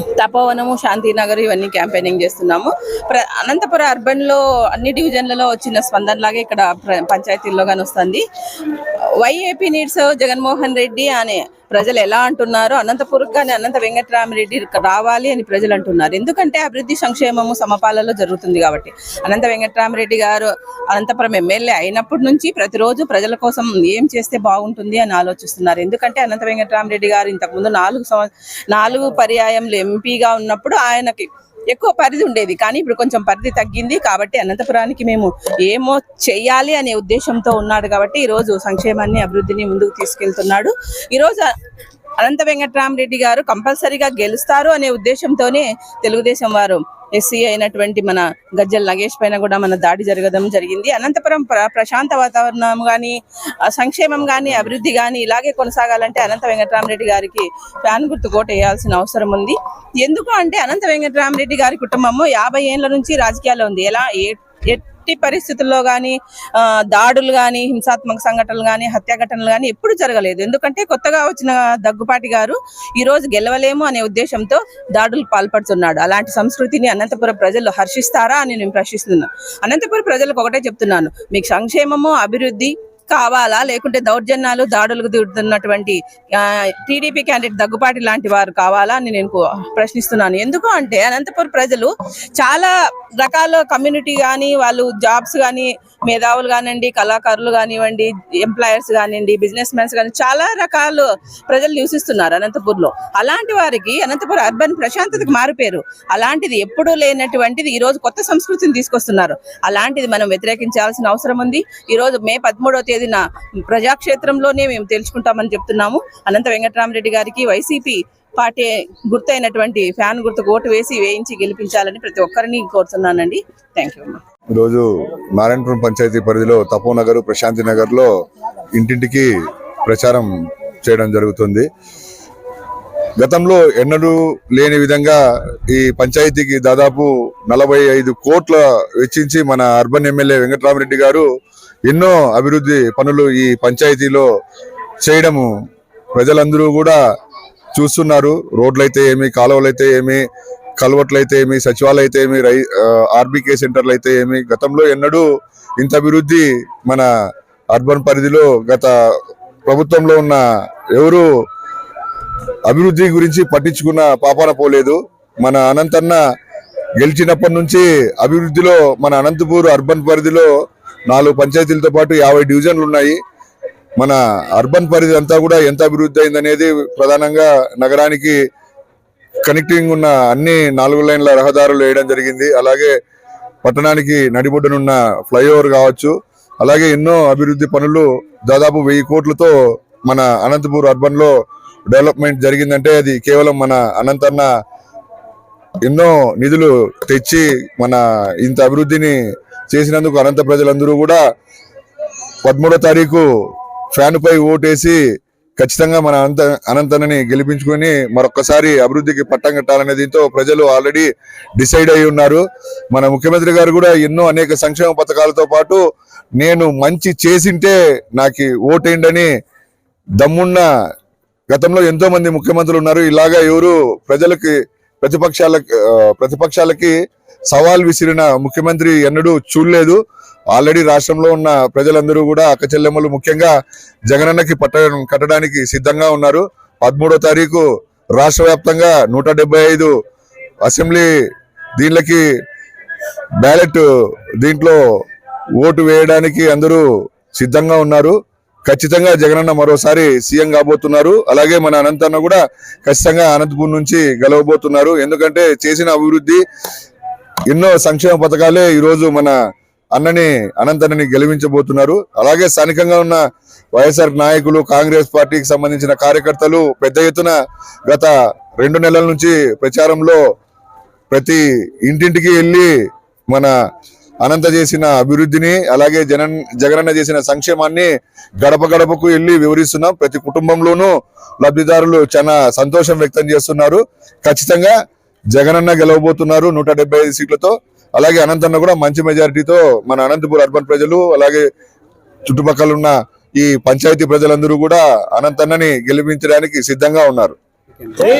తపోవనము శాంతినగర్ ఇవన్నీ క్యాంపెయినింగ్ చేస్తున్నాము. ప్ర అనంతపురం అర్బన్లో అన్ని డివిజన్లలో వచ్చిన స్పందనలాగే ఇక్కడ ప్ర- పంచాయతీల్లో కానీ వస్తుంది వైఏపీ నీడ్స్ జగన్మోహన్ రెడ్డి అనే ప్రజలు ఎలా అంటున్నారు అనంతపురం కానీ అనంత వెంకటరామరెడ్డి రావాలి అని ప్రజలు అంటున్నారు. ఎందుకంటే అభివృద్ధి సంక్షేమము సమపాలలో జరుగుతుంది కాబట్టి. అనంత వెంకటరామరెడ్డి గారు అనంతపురం ఎమ్మెల్యే అయినప్పటి నుంచి ప్రతిరోజు ప్రజల కోసం ఏం చేస్తే బాగుంటుంది అని ఆలోచిస్తున్నారు. ఎందుకంటే అనంత వెంకటరామరెడ్డి గారు ఇంతకుముందు నాలుగు సంవత్సరం నాలుగు పర్యాయంలో ఎంపీగా ఉన్నప్పుడు ఆయనకి ఎక్కువ పరిధి ఉండేది. కానీ ఇప్పుడు కొంచెం పరిధి తగ్గింది. కాబట్టి అనంతపురానికి మేము ఏమో చేయాలి అనే ఉద్దేశంతో ఉన్నాడు కాబట్టి ఈరోజు సంక్షేమాన్ని అభివృద్ధిని ముందుకు తీసుకెళ్తున్నాడు. ఈరోజు అనంత వెంకట్రామరెడ్డి గారు కంపల్సరీగా గెలుస్తారు అనే ఉద్దేశంతోనే తెలుగుదేశం వారు ఎస్సీ అయినటువంటి మన గజ్జల నగేష్ పైన కూడా మన దాడి జరగడం జరిగింది. అనంతపురం ప్ర- ప్రశాంత వాతావరణం కానీ సంక్షేమం కానీ అభివృద్ధి కానీ ఇలాగే కొనసాగాలంటే అనంత వెంకటరామరెడ్డి గారికి ఫ్యాన్ గుర్తు కోటేయాల్సిన అవసరం ఉంది. ఎందుకు అంటే అనంత వెంకటరామరెడ్డి గారి కుటుంబము యాభై ఏళ్ళ నుంచి రాజకీయాల్లో ఉంది. ఎలా ఎట్టి పరిస్థితుల్లో కానీ దాడులు కానీ హింసాత్మక సంఘటనలు కానీ హత్యా ఘటనలు కానీ ఎప్పుడు జరగలేదు. ఎందుకంటే కొత్తగా వచ్చిన దగ్గుపాటి గారు ఈరోజు గెలవలేము అనే ఉద్దేశంతో దాడులు పాల్పడుతున్నాడు. అలాంటి సంస్కృతిని అనంతపురం ప్రజలు హర్షిస్తారా అని నేను ప్రశ్నిస్తున్నాను. అనంతపురం ప్రజలకు ఒకటే చెప్తున్నాను. మీకు సంక్షేమము అభివృద్ధి కావాలా? లేకుంటే దౌర్జన్యాలు దాడులకు దిగుతున్నటువంటి టీడీపీ క్యాండిడేట్ దగ్గుపాటి లాంటి వారు కావాలా అని నేను ప్రశ్నిస్తున్నాను. ఎందుకు అంటే అనంతపురం ప్రజలు చాలా రకాల కమ్యూనిటీ కానీ వాళ్ళు జాబ్స్ కానీ మేధావులు కానివ్వండి కళాకారులు కానివ్వండి ఎంప్లాయర్స్ కానివ్వండి బిజినెస్ మ్యాన్స్ కానీ చాలా రకాలు ప్రజలు నివసిస్తున్నారు అనంతపూర్లో. అలాంటి వారికి అనంతపురం అర్బన్ ప్రశాంతతకు మారిపోయారు అలాంటిది ఎప్పుడూ లేనటువంటిది ఈ రోజు కొత్త సంస్కృతిని తీసుకొస్తున్నారు. అలాంటిది మనం వ్యతిరేకించాల్సిన అవసరం ఉంది. ఈ రోజు మే పదమూడవ తేదీన ప్రజాక్షేత్రంలోనే మేము తెలుసుకుంటామని చెప్తున్నాము. అనంత వెంకటరామరెడ్డి గారికి వైసీపీ పార్టీ గుర్తైనటువంటి ఫ్యాన్ గుర్తుకు ఓటు వేసి వేయించి గెలిపించాలని ప్రతి ఒక్కరిని కోరుతున్నానండి. థ్యాంక్ యూ ఈరోజు నారాయణపురం పంచాయతీ పరిధిలో తపోనగర్ ప్రశాంతి నగర్లో ఇంటింటికి ప్రచారం చేయడం జరుగుతుంది. గతంలో ఎన్నడూ లేని విధంగా ఈ పంచాయతీకి దాదాపు నలభై ఐదు కోట్ల వెచ్చించి మన అర్బన్ ఎమ్మెల్యే వెంకటరామరెడ్డి గారు ఎన్నో అభివృద్ధి పనులు ఈ పంచాయతీలో చేయడము ప్రజలందరూ కూడా చూస్తున్నారు. రోడ్లైతే ఏమి కాలువలైతే ఏమి కల్వట్లయితే ఏమి సచివాలయం అయితే ఏమి రై ఆర్బీకే సెంటర్లు అయితే ఏమి గతంలో ఎన్నడూ ఇంత అభివృద్ధి మన అర్బన్ పరిధిలో గత ప్రభుత్వంలో ఉన్న ఎవరు అభివృద్ధి గురించి పట్టించుకున్న పాపాన పోలేదు. మన అనంతన్న గెలిచినప్పటి నుంచి అభివృద్ధిలో మన అనంతపూర్ అర్బన్ పరిధిలో నాలుగు పంచాయతీలతో పాటు యాభై డివిజన్లు ఉన్నాయి. మన అర్బన్ పరిధి అంతా కూడా ఎంత అభివృద్ధి అయిందనేది ప్రధానంగా నగరానికి కనెక్టింగ్ ఉన్న అన్ని నాలుగు లైన్ల రహదారులు వేయడం జరిగింది. అలాగే పట్టణానికి నడిబొడ్డునున్న ఫ్లైఓవర్ కావచ్చు అలాగే ఎన్నో అభివృద్ధి పనులు దాదాపు వెయ్యి కోట్లతో మన అనంతపూర్ అర్బన్లో డెవలప్మెంట్ జరిగిందంటే అది కేవలం మన అనంతన్న ఎన్నో నిధులు తెచ్చి మన ఇంత అభివృద్ధిని చేసినందుకు అనంత ప్రజలందరూ కూడా పదమూడో తారీఖు ఫ్యాన్ పై ఓటేసి ఖచ్చితంగా మన అనంత అనంతనని గెలిపించుకొని మరొకసారి అభివృద్ధికి పట్టం కట్టాలనే దీంతో ప్రజలు ఆల్రెడీ డిసైడ్ అయి ఉన్నారు. మన ముఖ్యమంత్రి గారు కూడా ఎన్నో అనేక సంక్షేమ పథకాలతో పాటు నేను మంచి చేసింటే నాకు ఓటేయండి దమ్మున్న గతంలో ఎంతో మంది ముఖ్యమంత్రులు ఉన్నారు. ఇలాగా ఎవరు ప్రజలకి ప్రతిపక్షాల ప్రతిపక్షాలకి సవాల్ విసిరిన ముఖ్యమంత్రి ఎన్నడూ చూడలేదు. ఆల్రెడీ రాష్ట్రంలో ఉన్న ప్రజలందరూ కూడా అక్క చెల్లెమ్మలు ముఖ్యంగా జగనన్నకి పట్ట కట్టడానికి సిద్ధంగా ఉన్నారు. పదమూడో తారీఖు రాష్ట్ర వ్యాప్తంగా నూట ఐదు అసెంబ్లీ దీనికి బ్యాలెట్ దీంట్లో ఓటు వేయడానికి అందరూ సిద్ధంగా ఉన్నారు. ఖచ్చితంగా జగనన్న మరోసారి సీఎం కాబోతున్నారు. అలాగే మన అనంతన్న కూడా ఖచ్చితంగా అనంతపూర్ నుంచి గెలవబోతున్నారు. ఎందుకంటే చేసిన అభివృద్ధి ఎన్నో సంక్షేమ పథకాలే ఈరోజు మన అన్నని అనంతని గెలిపించబోతున్నారు. అలాగే స్థానికంగా ఉన్న వైఎస్ఆర్ నాయకులు కాంగ్రెస్ పార్టీకి సంబంధించిన కార్యకర్తలు పెద్ద ఎత్తున గత రెండు నెలల నుంచి ప్రచారంలో ప్రతి ఇంటింటికి వెళ్ళి మన అనంత చేసిన అభివృద్ధిని అలాగే జగన్ జగనన్న చేసిన సంక్షేమాన్ని గడప గడపకు వెళ్ళి వివరిస్తున్నాం. ప్రతి కుటుంబంలోనూ లబ్ధిదారులు చాలా సంతోషం వ్యక్తం చేస్తున్నారు. ఖచ్చితంగా జగనన్న గెలవబోతున్నారు నూట డెబ్బై ఐదు సీట్లతో. అలాగే అనంతన్న కూడా మంచి మెజారిటీతో మన అనంతపూర్ అర్బన్ ప్రజలు అలాగే చుట్టుపక్కల ఉన్న ఈ పంచాయతీ ప్రజలందరూ కూడా అనంతన్నని గెలిపించడానికి సిద్ధంగా ఉన్నారు.